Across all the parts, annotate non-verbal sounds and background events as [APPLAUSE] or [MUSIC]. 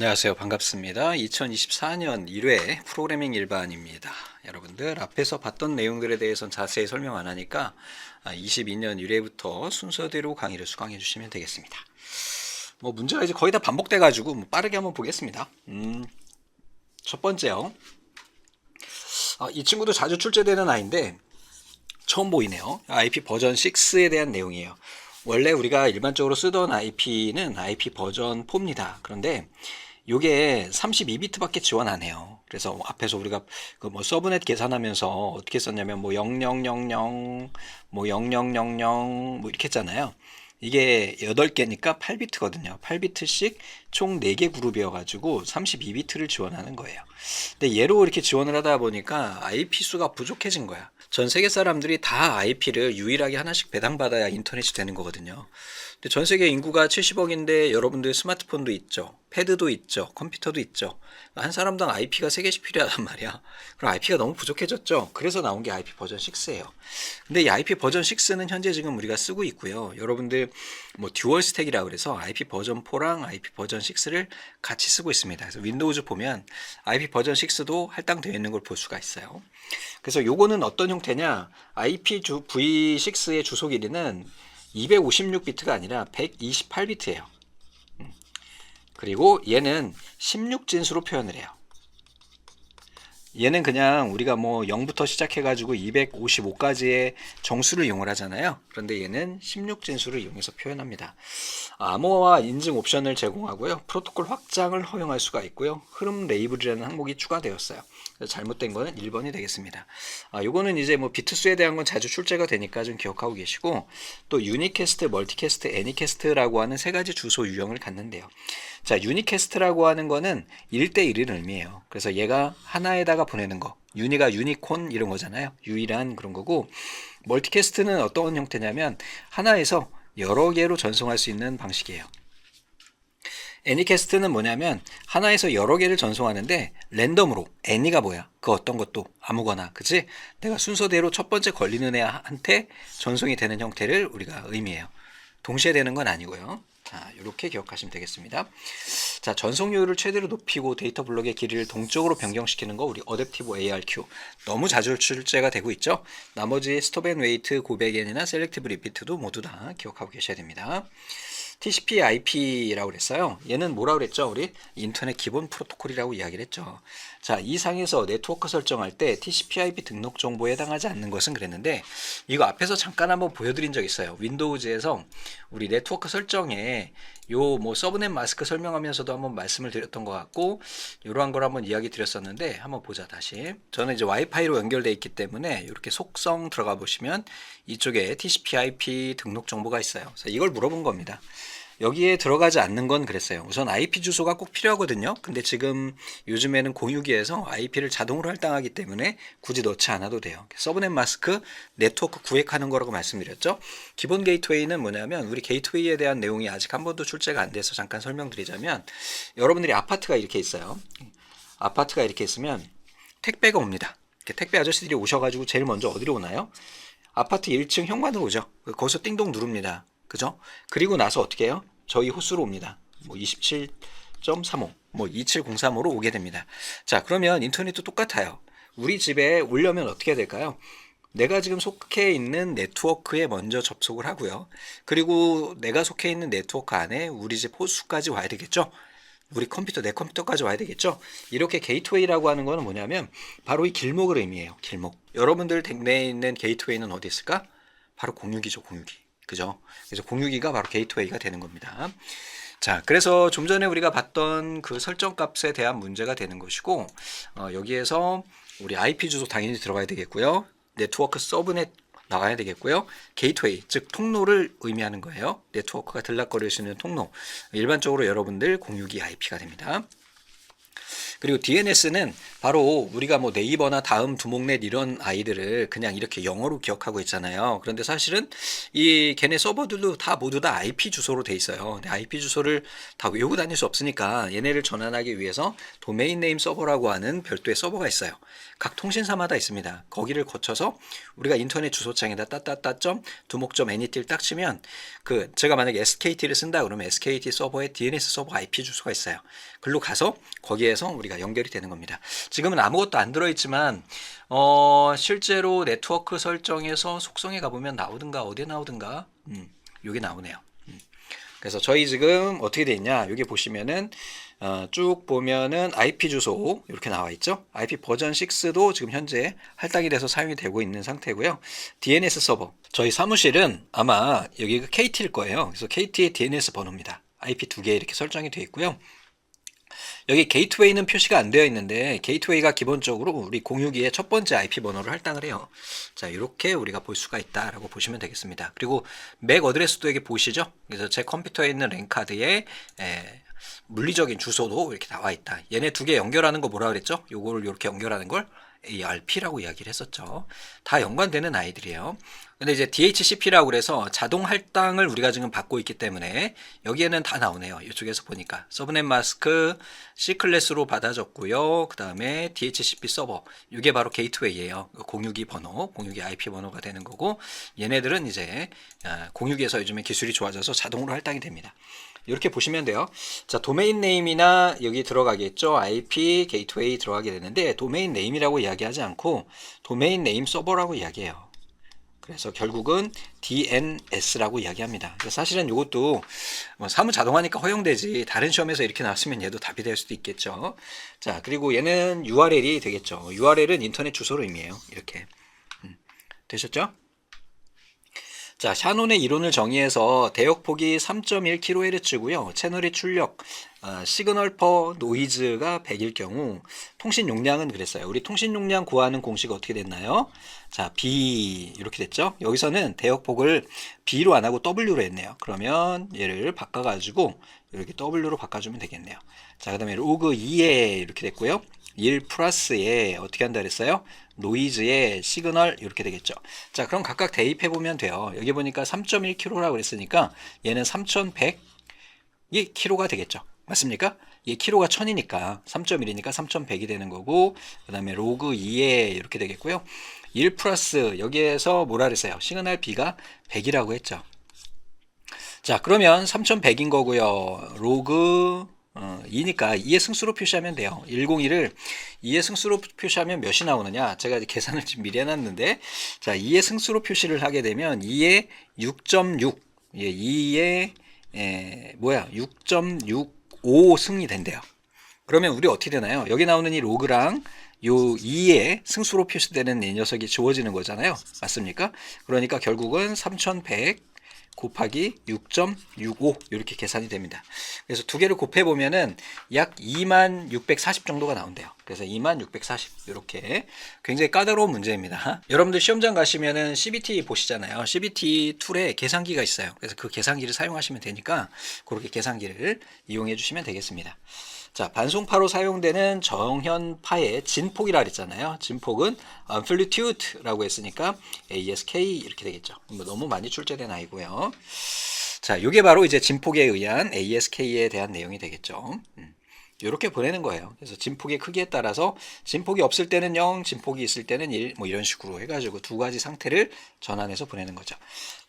안녕하세요. 반갑습니다. 2024년 1회 프로그래밍 일반입니다. 여러분들 앞에서 봤던 내용들에 대해서는 자세히 설명 안 하니까 22년 1회부터 순서대로 강의를 수강해 주시면 되겠습니다. 뭐 문제가 이제 거의 다 반복돼 가지고 뭐 빠르게 한번 보겠습니다. 음, 첫 번째요. 아, 이 친구도 자주 출제되는 아이인데 처음 보이네요. IP 버전 6에 대한 내용이에요. 원래 우리가 일반적으로 쓰던 IP는 IP 버전 4입니다. 그런데 이게 32비트밖에 지원 안 해요. 그래서 앞에서 우리가 그 뭐 서브넷 계산하면서 어떻게 썼냐면 뭐 0000, 뭐 0000, 뭐 이렇게 했잖아요. 이게 8개니까 8비트거든요. 8비트씩 총 4개 그룹이어가지고 32비트를 지원하는 거예요. 근데 얘로 이렇게 지원을 하다 보니까 IP 수가 부족해진 거야. 전 세계 사람들이 다 IP를 유일하게 하나씩 배당받아야 인터넷이 되는 거거든요. 근데 전 세계 인구가 70억인데 여러분들 스마트폰도 있죠. 패드도 있죠. 컴퓨터도 있죠. 한 사람당 IP가 3개씩 필요하단 말이야. 그럼 IP가 너무 부족해졌죠. 그래서 나온 게 IP 버전 6예요. 근데 이 IP 버전 6는 현재 지금 우리가 쓰고 있고요. 여러분들 뭐 듀얼 스택이라 그래서 IP 버전 4랑 IP 버전 6를 같이 쓰고 있습니다. 그래서 윈도우즈 보면 IP 버전 6도 할당되어 있는 걸 볼 수가 있어요. 그래서 요거는 어떤 형태냐? IP 주 V6의 주소 길이는 256비트가 아니라 128비트예요. 음. 그리고 얘는 16진수로 표현을 해요. 얘는 그냥 우리가 뭐 0부터 시작해가지고 255까지의 정수를 이용을 하잖아요. 그런데 얘는 16진수를 이용해서 표현합니다. 암호화 인증 옵션을 제공하고요. 프로토콜 확장을 허용할 수가 있고요. 흐름 레이블이라는 항목이 추가되었어요. 잘못된 거는 1번이 되겠습니다. 아, 요거는 이제 뭐 비트수에 대한 건 자주 출제가 되니까 좀 기억하고 계시고 또 유니캐스트, 멀티캐스트, 애니캐스트라고 하는 세 가지 주소 유형을 갖는데요. 자, 유니캐스트라고 하는 거는 1대1을 의미해요. 그래서 얘가 하나에다가 보내는 거. 유니가 유니콘 이런 거잖아요. 유일한 그런 거고 멀티캐스트는 어떤 형태냐면 하나에서 여러 개로 전송할 수 있는 방식이에요. 애니캐스트는 뭐냐면 하나에서 여러 개를 전송하는데 랜덤으로 애니가 뭐야? 그 어떤 것도 아무거나 그치? 내가 순서대로 첫 번째 걸리는 애한테 전송이 되는 형태를 우리가 의미해요. 동시에 되는 건 아니고요. 자, 이렇게 기억하시면 되겠습니다. 자, 전송률을 최대로 높이고 데이터 블록의 길이를 동적으로 변경시키는 거 우리 어댑티브 ARQ 너무 자주 출제가 되고 있죠. 나머지 스톱 앤 웨이트, 고백엔이나 셀렉티브 리피트도 모두 다 기억하고 계셔야 됩니다. TCP IP라고 그랬어요. 얘는 뭐라고 그랬죠? 우리 인터넷 기본 프로토콜이라고 이야기를 했죠. 자, 이 상에서 네트워크 설정할 때 TCP IP 등록 정보에 해당하지 않는 것은 그랬는데 이거 앞에서 잠깐 한번 보여드린 적 있어요. 윈도우즈에서 우리 네트워크 설정에 요 뭐 서브넷 마스크 설명하면서도 한번 말씀을 드렸던 것 같고 이러한 걸 한번 이야기 드렸었는데 한번 보자 다시. 저는 이제 와이파이로 연결돼 있기 때문에 이렇게 속성 들어가 보시면 이쪽에 TCP IP 등록 정보가 있어요. 그래서 이걸 물어본 겁니다. 여기에 들어가지 않는 건 그랬어요. 우선 IP 주소가 꼭 필요하거든요. 근데 지금 요즘에는 공유기에서 IP를 자동으로 할당하기 때문에 굳이 넣지 않아도 돼요. 서브넷 마스크 네트워크 구획하는 거라고 말씀드렸죠. 기본 게이트웨이는 뭐냐면 우리 게이트웨이에 대한 내용이 아직 한 번도 출제가 안 돼서 잠깐 설명드리자면 여러분들이 아파트가 이렇게 있어요. 아파트가 이렇게 있으면 택배가 옵니다. 택배 아저씨들이 오셔가지고 제일 먼저 어디로 오나요? 아파트 1층 현관으로 오죠. 거기서 띵동 누릅니다. 그죠? 그리고 나서 어떻게 해요? 저희 호수로 옵니다. 뭐 27.35, 뭐 2703으로 오게 됩니다. 자, 그러면 인터넷도 똑같아요. 우리 집에 오려면 어떻게 해야 될까요? 내가 지금 속해 있는 네트워크에 먼저 접속을 하고요. 그리고 내가 속해 있는 네트워크 안에 우리 집 호수까지 와야 되겠죠? 우리 컴퓨터, 내 컴퓨터까지 와야 되겠죠? 이렇게 게이트웨이라고 하는 거는 뭐냐면 바로 이 길목을 의미해요. 길목. 여러분들 댁내에 있는 게이트웨이는 어디 있을까? 바로 공유기죠, 공유기. 그죠? 그래서 공유기가 바로 게이트웨이가 되는 겁니다. 자, 그래서 좀 전에 우리가 봤던 그 설정 값에 대한 문제가 되는 것이고, 어, 여기에서 우리 IP 주소 당연히 들어가야 되겠고요. 네트워크 서브넷 나가야 되겠고요. 게이트웨이, 즉 통로를 의미하는 거예요. 네트워크가 들락거릴 수 있는 통로. 일반적으로 여러분들 공유기 IP가 됩니다. 그리고 DNS는 바로 우리가 뭐 네이버나 다음 두목넷 이런 아이들을 그냥 이렇게 영어로 기억하고 있잖아요. 그런데 사실은 이 걔네 서버들도 다 모두 다 IP 주소로 돼 있어요. IP 주소를 다 외우고 다닐 수 없으니까 얘네를 전환하기 위해서 도메인 네임 서버라고 하는 별도의 서버가 있어요. 각 통신사마다 있습니다. 거기를 거쳐서 우리가 인터넷 주소창에다 따따따.점 두목점 anyt를 딱 치면 그 제가 만약에 SKT를 쓴다 그러면 SKT 서버에 DNS 서버 IP 주소가 있어요. 글로 가서 거기에서 우리가 연결이 되는 겁니다. 지금은 아무것도 안 들어있지만 어 실제로 네트워크 설정에서 속성에 가보면 나오든가 어디에 나오든가 음, 여기 나오네요. 음. 그래서 저희 지금 어떻게 돼 있냐 여기 보시면은 어, 쭉 보면은 IP 주소 이렇게 나와 있죠. IP 버전 6도 지금 현재 할당이 돼서 사용이 되고 있는 상태고요. DNS 서버 저희 사무실은 아마 여기가 KT일 거예요. 그래서 KT의 DNS 번호입니다. IP 두 개 이렇게 설정이 되어 있고요. 여기 게이트웨이는 표시가 안 되어 있는데 게이트웨이가 기본적으로 우리 공유기의 첫 번째 IP 번호를 할당을 해요. 자, 이렇게 우리가 볼 수가 있다라고 보시면 되겠습니다. 그리고 맥 어드레스도 여기 보시죠? 그래서 제 컴퓨터에 있는 랜카드에 에, 물리적인 주소도 이렇게 나와 있다. 얘네 두 개 연결하는 거 뭐라 그랬죠? 요거를 이렇게 연결하는 걸 ARP라고 이야기를 했었죠. 다 연관되는 아이들이에요. 근데 이제 DHCP라고 그래서 자동 할당을 우리가 지금 받고 있기 때문에 여기에는 다 나오네요. 이쪽에서 보니까 서브넷 마스크 C 클래스로 받아줬고요. 그 다음에 DHCP 서버 이게 바로 게이트웨이예요. 공유기 번호, 공유기 IP 번호가 되는 거고 얘네들은 이제 아, 공유기에서 요즘에 기술이 좋아져서 자동으로 할당이 됩니다. 이렇게 보시면 돼요. 자, 도메인 네임이나 여기 들어가겠죠. IP, 게이트웨이 들어가게 되는데 도메인 네임이라고 이야기하지 않고 도메인 네임 서버라고 이야기해요. 그래서 결국은 DNS라고 이야기합니다. 사실은 이것도 뭐 사무 자동화니까 허용되지 다른 시험에서 이렇게 나왔으면 얘도 답이 될 수도 있겠죠. 자 그리고 얘는 URL이 되겠죠. URL은 인터넷 주소를 의미해요. 이렇게 음, 되셨죠? 자, 샤논의 이론을 정의해서 대역폭이 3.1kHz고요. 채널의 출력, 어, 시그널 퍼 노이즈가 100일 경우 통신 용량은 그랬어요. 우리 통신 용량 구하는 공식 어떻게 됐나요? 자, B 이렇게 됐죠? 여기서는 대역폭을 B로 안 하고 W로 했네요. 그러면 얘를 바꿔 가지고 이렇게 W로 바꿔 주면 되겠네요. 자, 그다음에 로그 2에 이렇게 됐고요. 1 플러스에 어떻게 한다 그랬어요? 노이즈의 시그널 이렇게 되겠죠. 자, 그럼 각각 대입해 보면 돼요. 여기 보니까 3.1kg라고 그랬으니까 얘는 3,100이 kg가 되겠죠. 맞습니까? 이 kg가 1000이니까 3.1이니까 3,100이 되는 거고 그 다음에 로그 2에 이렇게 되겠고요. 1 플러스 여기에서 뭐라 그랬어요? 시그널 B가 100이라고 했죠. 자, 그러면 3,100인 거고요. 로그 어, 2니까 2의 승수로 표시하면 돼요. 101을 2의 승수로 표시하면 몇이 나오느냐? 제가 이제 계산을 지금 미리 해놨는데, 자, 2의 승수로 표시를 하게 되면 2의 6.6, 예, 2의 에, 뭐야? 6.65 승이 된대요. 그러면 우리 어떻게 되나요? 여기 나오는 이 로그랑 요 2의 승수로 표시되는 이 녀석이 주어지는 거잖아요. 맞습니까? 그러니까 결국은 3100 곱하기 6.65 이렇게 계산이 됩니다. 그래서 두 개를 곱해 보면은 약 2만 640 정도가 나온대요. 그래서 2만 640 이렇게 굉장히 까다로운 문제입니다. [LAUGHS] 여러분들 시험장 가시면은 CBT 보시잖아요. CBT 툴에 계산기가 있어요. 그래서 그 계산기를 사용하시면 되니까 그렇게 계산기를 이용해 주시면 되겠습니다. 자, 반송파로 사용되는 정현파의 진폭이라 그랬잖아요. 진폭은 amplitude라고 했으니까 ASK 이렇게 되겠죠. 뭐 너무 많이 출제된 아이고요. 자, 이게 바로 이제 진폭에 의한 ASK에 대한 내용이 되겠죠. 음. 이렇게 보내는 거예요. 그래서 진폭의 크기에 따라서 진폭이 없을 때는 0, 진폭이 있을 때는 1, 뭐 이런 식으로 해가지고 두 가지 상태를 전환해서 보내는 거죠.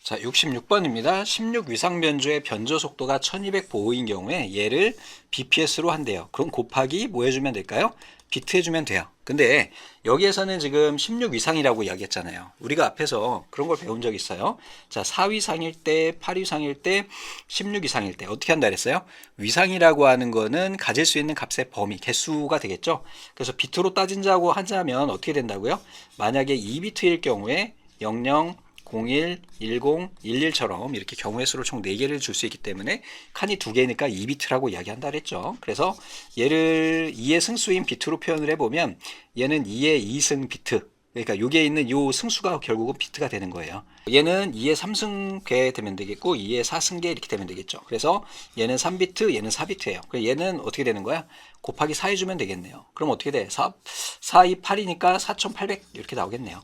자, 66번입니다. 16 위상 변조의 변조 속도가 1200 보호인 경우에 얘를 BPS로 한대요. 그럼 곱하기 뭐 해주면 될까요? 비트 해주면 돼요. 근데 여기에서는 지금 16 위상이라고 이야기했잖아요. 우리가 앞에서 그런 걸 배운 적 있어요. 자, 4위상일 때, 8위상일 때, 16 위상일 때 어떻게 한다 그랬어요? 위상이라고 하는 거는 가질 수 있는 값의 범위, 개수가 되겠죠. 그래서 비트로 따진다고 하자면 어떻게 된다고요? 만약에 2비트일 경우에 00 01, 10, 11처럼 이렇게 경우의 수를 총 4개를 줄 수 있기 때문에 칸이 2개니까 2비트라고 이야기한다 그랬죠. 그래서 얘를 2의 승수인 비트로 표현을 해보면 얘는 2의 2승 비트 그러니까 여기에 있는 요 승수가 결국은 비트가 되는 거예요. 얘는 2의 3승계 되면 되겠고 2의 4승계 이렇게 되면 되겠죠. 그래서 얘는 3비트, 얘는 4비트예요. 그래서 얘는 어떻게 되는 거야? 곱하기 4 해주면 되겠네요. 그럼 어떻게 돼? 4, 4, 2, 8이니까 4800 이렇게 나오겠네요.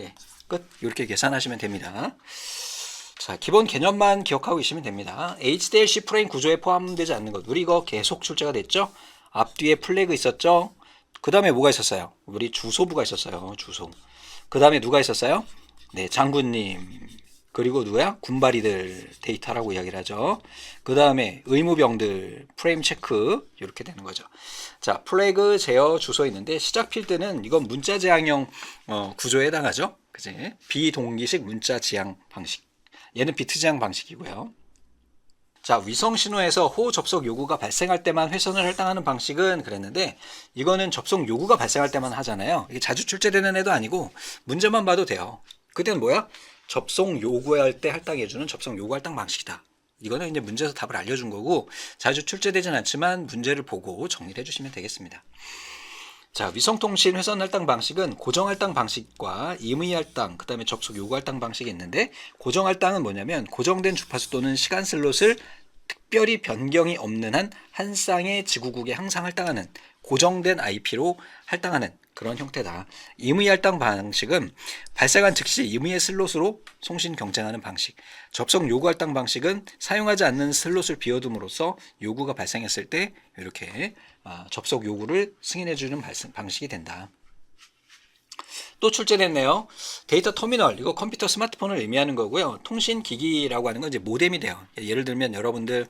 예, 끝. 이렇게 계산하시면 됩니다. 자, 기본 개념만 기억하고 계시면 됩니다. HDLC 프레임 구조에 포함되지 않는 것. 우리 이거 계속 출제가 됐죠? 앞뒤에 플래그 있었죠? 그 다음에 뭐가 있었어요? 우리 주소부가 있었어요. 주소. 그 다음에 누가 있었어요? 네, 장군님. 그리고 누구야? 군바리들 데이터라고 이야기를 하죠. 그 다음에 의무병들 프레임 체크 이렇게 되는 거죠. 자, 플래그 제어 주소 있는데 시작 필드는 이건 문자 지향형 어, 구조에 해당하죠. 그지? 비동기식 문자 지향 방식. 얘는 비트 지향 방식이고요. 자, 위성 신호에서 호우 접속 요구가 발생할 때만 회선을 할당하는 방식은 그랬는데 이거는 접속 요구가 발생할 때만 하잖아요. 이게 자주 출제되는 애도 아니고 문제만 봐도 돼요. 그때는 뭐야? 접속 요구할 때 할당해주는 접속 요구 할당 방식이다. 이거는 이제 문제에서 답을 알려준 거고 자주 출제되진 않지만 문제를 보고 정리를 해주시면 되겠습니다. 자, 위성통신 회선 할당 방식은 고정 할당 방식과 임의 할당, 그 다음에 접속 요구 할당 방식이 있는데 고정 할당은 뭐냐면 고정된 주파수 또는 시간 슬롯을 특별히 변경이 없는 한 한 쌍의 지구국에 항상 할당하는 고정된 IP로 할당하는 그런 형태다. 임의 할당 방식은 발생한 즉시 임의의 슬롯으로 송신 경쟁하는 방식. 접속 요구 할당 방식은 사용하지 않는 슬롯을 비워둠으로써 요구가 발생했을 때 이렇게 아, 접속 요구를 승인해주는 방식이 된다. 또 출제됐네요. 데이터 터미널 이거 컴퓨터 스마트폰을 의미하는 거고요. 통신 기기라고 하는 건 이제 모뎀이 돼요. 예를 들면 여러분들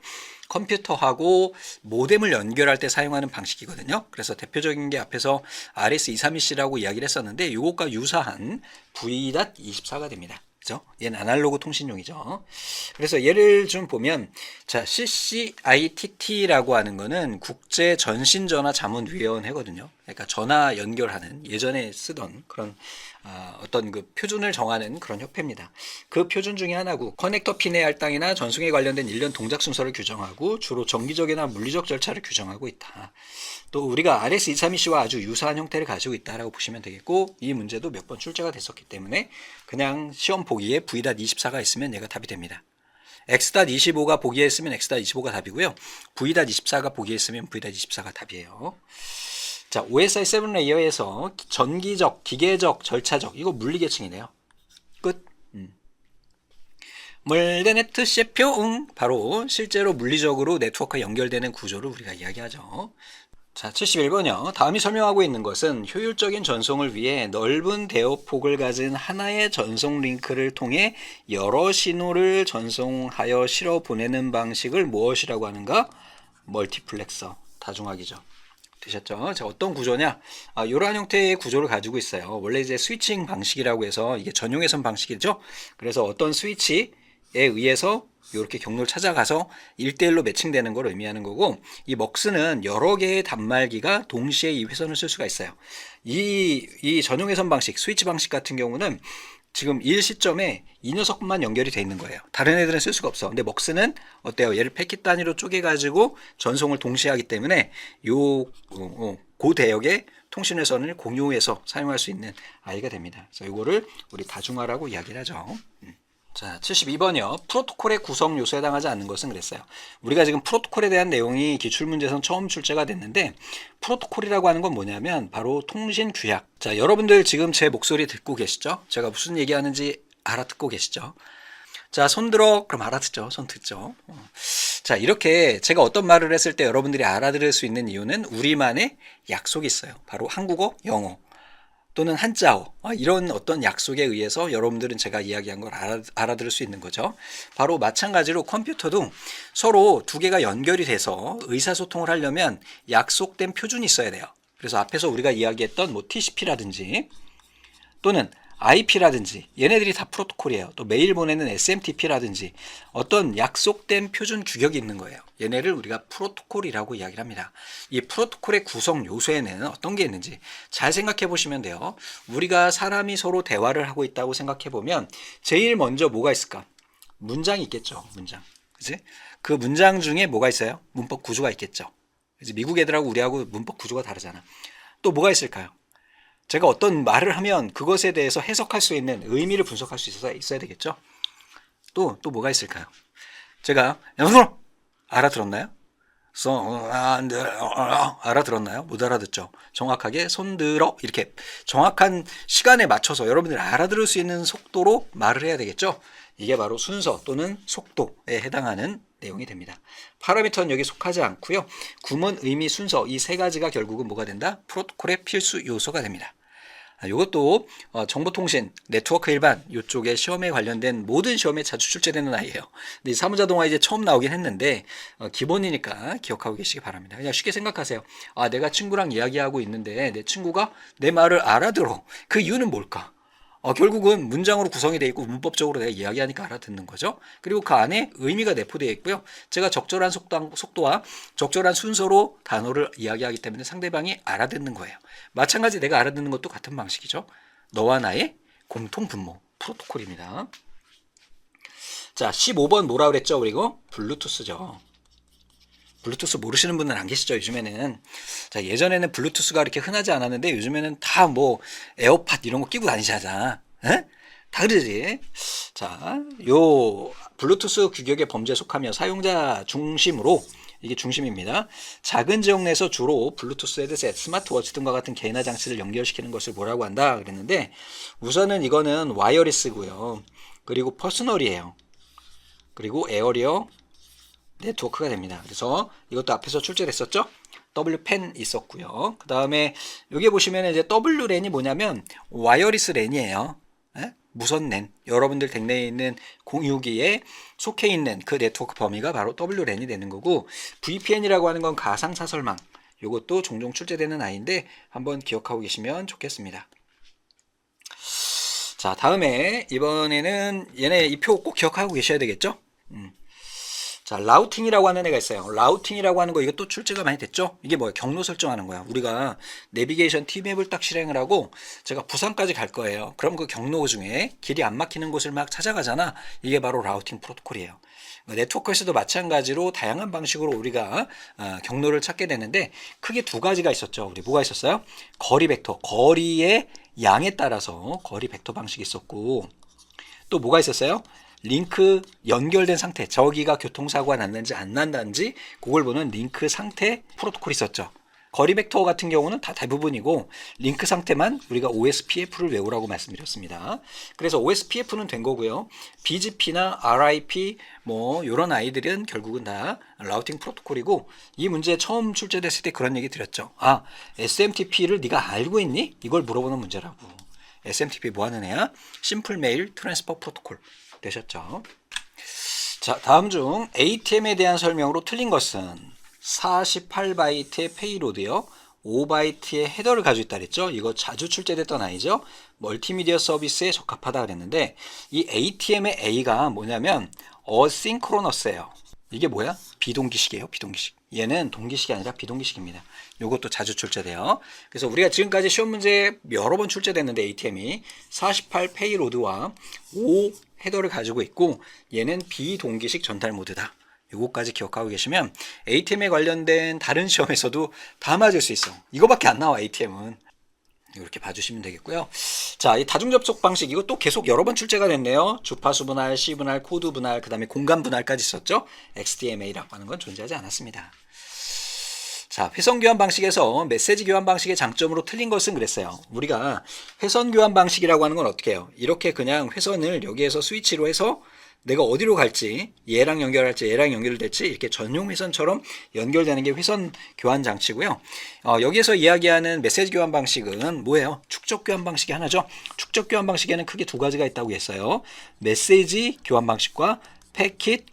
컴퓨터하고 모뎀을 연결할 때 사용하는 방식이거든요. 그래서 대표적인 게 앞에서 RS232C라고 이야기를 했었는데 이것과 유사한 V.24가 됩니다. 그죠? 얘는 아날로그 통신용이죠. 그래서 예를 좀 보면 자 CCITT라고 하는 거는 국제 전신 전화 자문 위원회거든요. 그러니까 전화 연결하는 예전에 쓰던 그런 아, 어떤 그 표준을 정하는 그런 협회입니다. 그 표준 중에 하나고 커넥터 핀의 할당이나 전송에 관련된 일련 동작 순서를 규정하고 주로 정기적이나 물리적 절차를 규정하고 있다. 또 우리가 RS232C와 아주 유사한 형태를 가지고 있다라고 보시면 되겠고 이 문제도 몇 번 출제가 됐었기 때문에 그냥 시험 보기에 V.24가 있으면 얘가 답이 됩니다. X.25가 보기에 있으면 X.25가 답이고요. V.24가 보기에 있으면 V.24가 답이에요. 자, OSI 7 레이어에서 전기적, 기계적, 절차적 이거 물리 계층이네요. 끝. 음. 물레네트 셰표 응 바로 실제로 물리적으로 네트워크가 연결되는 구조를 우리가 이야기하죠. 자, 71번이요. 다음이 설명하고 있는 것은 효율적인 전송을 위해 넓은 대역폭을 가진 하나의 전송 링크를 통해 여러 신호를 전송하여 실어 보내는 방식을 무엇이라고 하는가? 멀티플렉서, 다중화기죠. 되셨죠? 자, 어떤 구조냐? 아, 이러한 형태의 구조를 가지고 있어요. 원래 이제 스위칭 방식이라고 해서 이게 전용해선 방식이죠. 그래서 어떤 스위치에 의해서 이렇게 경로를 찾아가서 1대1로 매칭되는 걸 의미하는 거고 이 먹스는 여러 개의 단말기가 동시에 이 회선을 쓸 수가 있어요. 이, 이 전용 회선 방식, 스위치 방식 같은 경우는 지금 일 시점에 이 녀석만 연결이 돼 있는 거예요. 다른 애들은 쓸 수가 없어. 근데 먹스는 어때요? 얘를 패킷 단위로 쪼개가지고 전송을 동시에 하기 때문에 요, 어, 어, 고 대역의 통신회선을 공유해서 사용할 수 있는 아이가 됩니다. 그래서 이거를 우리 다중화라고 이야기를 하죠. 음. 자, 72번이요. 프로토콜의 구성 요소에 해당하지 않는 것은 그랬어요. 우리가 지금 프로토콜에 대한 내용이 기출문제에서 처음 출제가 됐는데, 프로토콜이라고 하는 건 뭐냐면, 바로 통신 규약. 자, 여러분들 지금 제 목소리 듣고 계시죠? 제가 무슨 얘기하는지 알아듣고 계시죠? 자, 손 들어. 그럼 알아듣죠. 손 듣죠. 어. 자, 이렇게 제가 어떤 말을 했을 때 여러분들이 알아들을 수 있는 이유는 우리만의 약속이 있어요. 바로 한국어, 영어. 또는 한자어 아, 이런 어떤 약속에 의해서 여러분들은 제가 이야기한 걸 알아, 알아 들을 수 있는 거죠. 바로 마찬가지로 컴퓨터도 서로 두 개가 연결이 돼서 의사소통을 하려면 약속된 표준이 있어야 돼요. 그래서 앞에서 우리가 이야기했던 뭐 TCP라든지 또는 IP라든지 얘네들이 다 프로토콜이에요. 또 메일 보내는 SMTP라든지 어떤 약속된 표준 규격이 있는 거예요. 얘네를 우리가 프로토콜이라고 이야기를 합니다. 이 프로토콜의 구성 요소에는 어떤 게 있는지 잘 생각해 보시면 돼요. 우리가 사람이 서로 대화를 하고 있다고 생각해 보면 제일 먼저 뭐가 있을까? 문장이 있겠죠. 문장. 그지? 그 문장 중에 뭐가 있어요? 문법 구조가 있겠죠. 그지? 미국 애들하고 우리하고 문법 구조가 다르잖아. 또 뭐가 있을까요? 제가 어떤 말을 하면 그것에 대해서 해석할 수 있는 의미를 분석할 수 있어야, 있어야 되겠죠. 또, 또 뭐가 있을까요? 제가, 여러분! 알아들었나요? 손들어 알아들었나요? 못 알아듣죠. 정확하게 손들어 이렇게 정확한 시간에 맞춰서 여러분들이 알아들을 수 있는 속도로 말을 해야 되겠죠. 이게 바로 순서 또는 속도에 해당하는 내용이 됩니다. 파라미터는 여기 속하지 않고요. 구문, 의미, 순서 이 세 가지가 결국은 뭐가 된다? 프로토콜의 필수 요소가 됩니다. 이것도 어, 정보통신, 네트워크 일반 이쪽에 시험에 관련된 모든 시험에 자주 출제되는 아이예요. 근데 이 사무자동화 이제 처음 나오긴 했는데 어, 기본이니까 기억하고 계시기 바랍니다. 그냥 쉽게 생각하세요. 아 내가 친구랑 이야기하고 있는데 내 친구가 내 말을 알아들어. 그 이유는 뭘까? 어, 결국은 문장으로 구성이 되어 있고 문법적으로 내가 이야기하니까 알아듣는 거죠. 그리고 그 안에 의미가 내포되어 있고요. 제가 적절한 속도, 속도와 적절한 순서로 단어를 이야기하기 때문에 상대방이 알아듣는 거예요. 마찬가지 내가 알아듣는 것도 같은 방식이죠. 너와 나의 공통 분모 프로토콜입니다. 자, 15번 뭐라 그랬죠? 그리고 블루투스죠. 블루투스 모르시는 분은 안 계시죠 요즘에는 자 예전에는 블루투스가 이렇게 흔하지 않았는데 요즘에는 다 뭐 에어팟 이런 거 끼고 다니잖아 에? 다 그러지 자요 블루투스 규격의 범죄에 속하며 사용자 중심으로 이게 중심입니다. 작은 지역 내에서 주로 블루투스 헤드셋, 스마트워치 등과 같은 개인화 장치를 연결시키는 것을 뭐라고 한다 그랬는데 우선은 이거는 와이어리스고요. 그리고 퍼스널이에요. 그리고 에어리어 네트워크가 됩니다. 그래서 이것도 앞에서 출제됐었죠? W펜 있었고요. 그 다음에 여기 보시면 이제 W랜이 뭐냐면 와이어리스 랜이에요. 예? 무선 랜. 여러분들 댁내에 있는 공유기에 속해 있는 그 네트워크 범위가 바로 W랜이 되는 거고 VPN이라고 하는 건 가상사설망. 이것도 종종 출제되는 아이인데 한번 기억하고 계시면 좋겠습니다. 자, 다음에 이번에는 얘네 이 표 꼭 기억하고 계셔야 되겠죠? 음. 자, 라우팅이라고 하는 애가 있어요. 라우팅이라고 하는 거 이것도 출제가 많이 됐죠? 이게 뭐예요? 경로 설정하는 거야. 우리가 내비게이션 T맵을 딱 실행을 하고 제가 부산까지 갈 거예요. 그럼 그 경로 중에 길이 안 막히는 곳을 막 찾아가잖아. 이게 바로 라우팅 프로토콜이에요. 네트워크에서도 마찬가지로 다양한 방식으로 우리가 어, 경로를 찾게 되는데 크게 두 가지가 있었죠. 우리 뭐가 있었어요? 거리 벡터, 거리의 양에 따라서 거리 벡터 방식이 있었고 또 뭐가 있었어요? 링크 연결된 상태, 저기가 교통사고가 났는지 안 났는지 그걸 보는 링크 상태 프로토콜이 있었죠. 거리 벡터 같은 경우는 다 대부분이고 링크 상태만 우리가 OSPF를 외우라고 말씀드렸습니다. 그래서 OSPF는 된 거고요. BGP나 RIP 뭐 이런 아이들은 결국은 다 라우팅 프로토콜이고 이 문제 처음 출제됐을 때 그런 얘기 드렸죠. 아 SMTP를 네가 알고 있니? 이걸 물어보는 문제라고. SMTP 뭐 하는 애야? 심플 메일 트랜스퍼 프로토콜. 되셨죠? 자, 다음 중 ATM에 대한 설명으로 틀린 것은 48바이트의 페이로드요. 5바이트의 헤더를 가지고 있다 그랬죠? 이거 자주 출제됐던 아이죠? 멀티미디어 서비스에 적합하다 그랬는데 이 ATM의 A가 뭐냐면 어싱크로너스예요. 이게 뭐야? 비동기식이에요. 비동기식. 얘는 동기식이 아니라 비동기식입니다. 이것도 자주 출제돼요. 그래서 우리가 지금까지 시험 문제 여러 번 출제됐는데 ATM이 48 페이로드와 5 헤더를 가지고 있고 얘는 비동기식 전달 모드다. 요거까지 기억하고 계시면 ATM에 관련된 다른 시험에서도 다 맞을 수 있어. 이거밖에 안 나와 ATM은. 이렇게 봐주시면 되겠고요. 자, 이 다중 접속 방식 이것도 계속 여러 번 출제가 됐네요. 주파수 분할, C 분할, 코드 분할, 그다음에 공간 분할까지 있었죠. XDMA라고 하는 건 존재하지 않았습니다. 자, 회선 교환 방식에서 메시지 교환 방식의 장점으로 틀린 것은 그랬어요. 우리가 회선 교환 방식이라고 하는 건 어떻게 해요? 이렇게 그냥 회선을 여기에서 스위치로 해서 내가 어디로 갈지 얘랑 연결할지 얘랑 연결될지 이렇게 전용 회선처럼 연결되는 게 회선 교환 장치고요. 어, 여기에서 이야기하는 메시지 교환 방식은 뭐예요? 축적 교환 방식이 하나죠. 축적 교환 방식에는 크게 두 가지가 있다고 했어요. 메시지 교환 방식과 패킷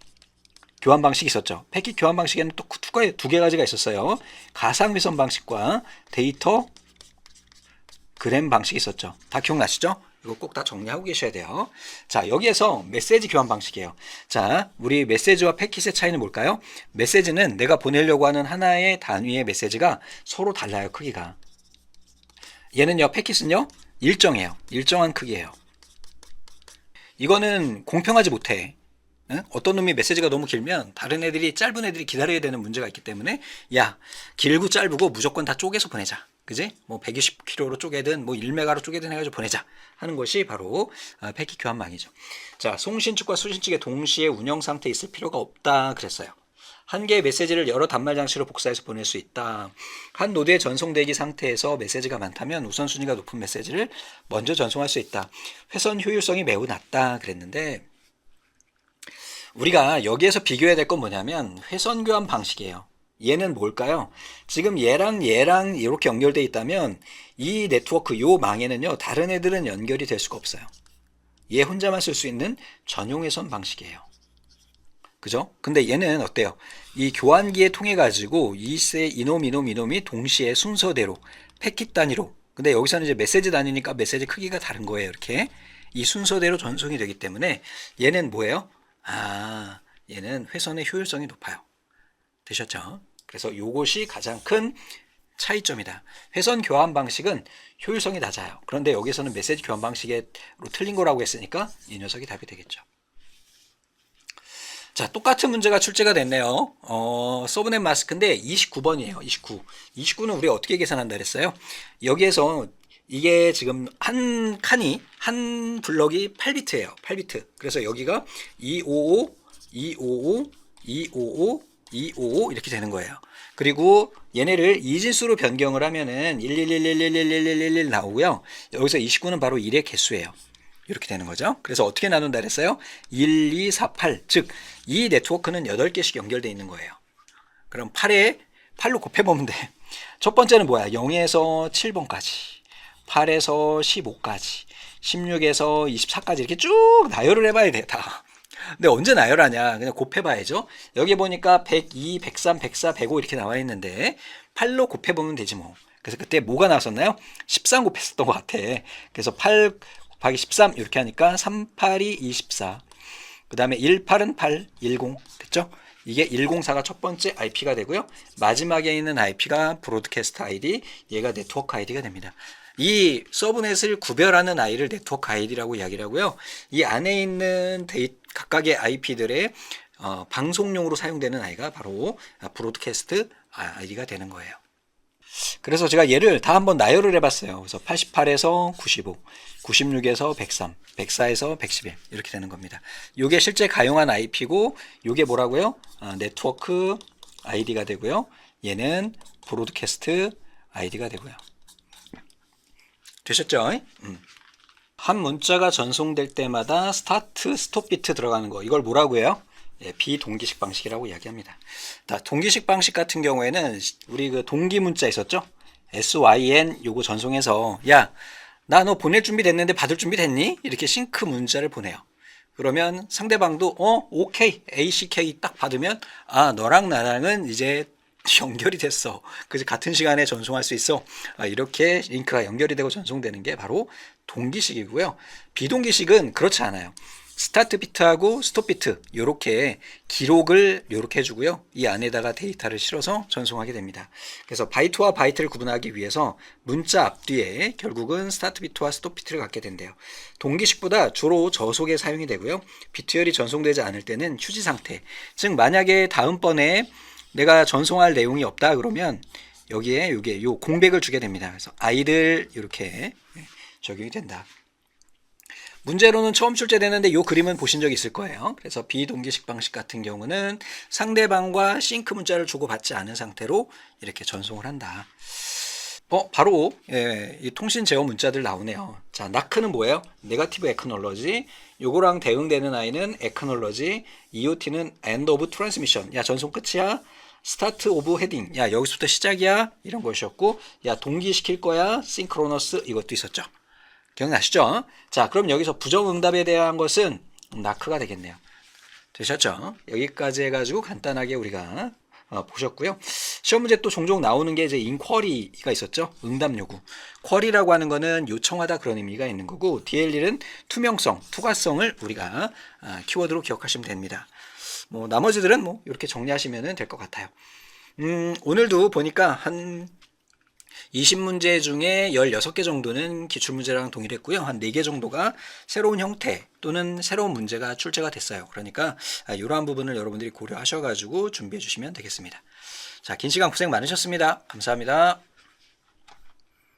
교환 방식이 있었죠. 패킷 교환 방식에는 또두개 가지가 있었어요. 가상 회선 방식과 데이터 그램 방식이 있었죠. 다 기억나시죠? 이거 꼭 다 정리하고 계셔야 돼요. 자, 여기에서 메시지 교환 방식이에요. 자, 우리 메시지와 패킷의 차이는 뭘까요? 메시지는 내가 보내려고 하는 하나의 단위의 메시지가 서로 달라요, 크기가. 얘는요, 패킷은요, 일정해요. 일정한 크기예요. 이거는 공평하지 못해. 응? 어떤 놈이 메시지가 너무 길면 다른 애들이 짧은 애들이 기다려야 되는 문제가 있기 때문에 야 길고 짧고 무조건 다 쪼개서 보내자 그지? 뭐 120km로 쪼개든 뭐 1메가로 쪼개든 해가지고 보내자 하는 것이 바로 아, 패킷 교환망이죠. 자, 송신측과 수신측에 동시에 운영 상태에 있을 필요가 없다 그랬어요. 한 개의 메시지를 여러 단말 장치로 복사해서 보낼 수 있다. 한 노드에 전송대기 상태에서 메시지가 많다면 우선순위가 높은 메시지를 먼저 전송할 수 있다. 회선 효율성이 매우 낮다 그랬는데 우리가 여기에서 비교해야 될 건 뭐냐면 회선 교환 방식이에요. 얘는 뭘까요? 지금 얘랑 얘랑 이렇게 연결돼 있다면 이 네트워크 요 망에는요 다른 애들은 연결이 될 수가 없어요. 얘 혼자만 쓸 수 있는 전용 회선 방식이에요. 그죠? 근데 얘는 어때요? 이 교환기에 통해 가지고 이세 이놈 이놈 이놈이 동시에 순서대로 패킷 단위로 근데 여기서는 이제 메시지 단위니까 메시지 크기가 다른 거예요. 이렇게 이 순서대로 전송이 되기 때문에 얘는 뭐예요? 아, 얘는 회선의 효율성이 높아요. 되셨죠? 그래서 요것이 가장 큰 차이점이다. 회선 교환 방식은 효율성이 낮아요. 그런데 여기서는 메시지 교환 방식으로 틀린 거라고 했으니까 이 녀석이 답이 되겠죠. 자, 똑같은 문제가 출제가 됐네요. 어, 서브넷 마스크인데 29번이에요. 29. 29는 우리가 어떻게 계산한다 그랬어요? 여기에서 이게 지금 한 칸이 한 블럭이 8비트예요. 8비트. 그래서 여기가 255, 255, 255, 255 이렇게 되는 거예요. 그리고 얘네를 이진수로 변경을 하면은 111111111 나오고요. 여기서 29는 바로 1의 개수예요. 이렇게 되는 거죠. 그래서 어떻게 나눈다 그랬어요? 1, 2, 4, 8. 즉, 이 네트워크는 8개씩 연결되어 있는 거예요. 그럼 8에 8로 곱해보면 돼. 첫 번째는 뭐야? 0에서 7번까지. 8에서 15까지. 16에서 24까지 이렇게 쭉 나열을 해봐야 돼, 다. 근데 언제 나열하냐? 그냥 곱해봐야죠. 여기 보니까 102, 103, 104, 105 이렇게 나와 있는데 8로 곱해보면 되지 뭐. 그래서 그때 뭐가 나왔었나요? 13 곱했었던 것 같아. 그래서 8 곱하기 13 이렇게 하니까 3, 8이 24. 그 다음에 1, 8은 8, 10 됐죠? 이게 104가 첫 번째 IP가 되고요. 마지막에 있는 IP가 브로드캐스트 ID, 얘가 네트워크 ID가 됩니다. 이 서브넷을 구별하는 아이를 네트워크 아이디라고 이야기를 하고요. 이 안에 있는 데이, 각각의 IP들의 어, 방송용으로 사용되는 아이가 바로 브로드캐스트 아이디가 되는 거예요. 그래서 제가 얘를 다 한번 나열을 해봤어요. 그래서 88에서 95, 96에서 103, 104에서 111 이렇게 되는 겁니다. 이게 실제 가용한 IP고 이게 뭐라고요? 아, 네트워크 아이디가 되고요. 얘는 브로드캐스트 아이디가 되고요. 되셨죠? 음. 한 문자가 전송될 때마다 스타트 스톱 비트 들어가는 거 이걸 뭐라고 해요? 예, 비동기식 방식이라고 이야기합니다. 자, 동기식 방식 같은 경우에는 우리 그 동기 문자 있었죠? SYN 요거 전송해서 야, 나 너 보낼 준비 됐는데 받을 준비 됐니? 이렇게 싱크 문자를 보내요. 그러면 상대방도 어, 오케이. ACK 딱 받으면 아, 너랑 나랑은 이제 연결이 됐어. 그래서 같은 시간에 전송할 수 있어. 아, 이렇게 링크가 연결이 되고 전송되는 게 바로 동기식이고요. 비동기식은 그렇지 않아요. 스타트 비트하고 스톱 비트 이렇게 기록을 이렇게 해주고요. 이 안에다가 데이터를 실어서 전송하게 됩니다. 그래서 바이트와 바이트를 구분하기 위해서 문자 앞뒤에 결국은 스타트 비트와 스톱 비트를 갖게 된대요. 동기식보다 주로 저속에 사용이 되고요. 비트열이 전송되지 않을 때는 휴지 상태. 즉 만약에 다음번에 내가 전송할 내용이 없다 그러면 여기에 요게 요 공백을 주게 됩니다. 그래서 아이들 이렇게 적용이 된다. 문제로는 처음 출제되는데 요 그림은 보신 적 있을 거예요. 그래서 비동기식 방식 같은 경우는 상대방과 싱크 문자를 주고받지 않은 상태로 이렇게 전송을 한다. 어, 바로 예, 이 통신 제어 문자들 나오네요. 자, 나크는 뭐예요? 네가티브 에크놀러지. 요거랑 대응되는 아이는 에크놀러지. EOT는 end of transmission. 야, 전송 끝이야. 스타트 오브 헤딩. 야, 여기서부터 시작이야. 이런 것이었고, 야, 동기시킬 거야. 싱크로너스 이것도 있었죠. 기억나시죠? 자, 그럼 여기서 부정응답에 대한 것은 나크가 되겠네요. 되셨죠? 여기까지 해가지고 간단하게 우리가 어, 보셨고요. 시험 문제 또 종종 나오는 게 이제 인쿼리가 있었죠. 응답 요구. 쿼리라고 하는 거는 요청하다 그런 의미가 있는 거고 DLL은 투명성, 투과성을 우리가 아, 키워드로 기억하시면 됩니다. 뭐 나머지들은 뭐 이렇게 정리하시면 될 것 같아요. 음, 오늘도 보니까 한 20문제 중에 16개 정도는 기출문제랑 동일했고요. 한 4개 정도가 새로운 형태 또는 새로운 문제가 출제가 됐어요. 그러니까 이러한 부분을 여러분들이 고려하셔가지고 준비해 주시면 되겠습니다. 자, 긴 시간 고생 많으셨습니다. 감사합니다.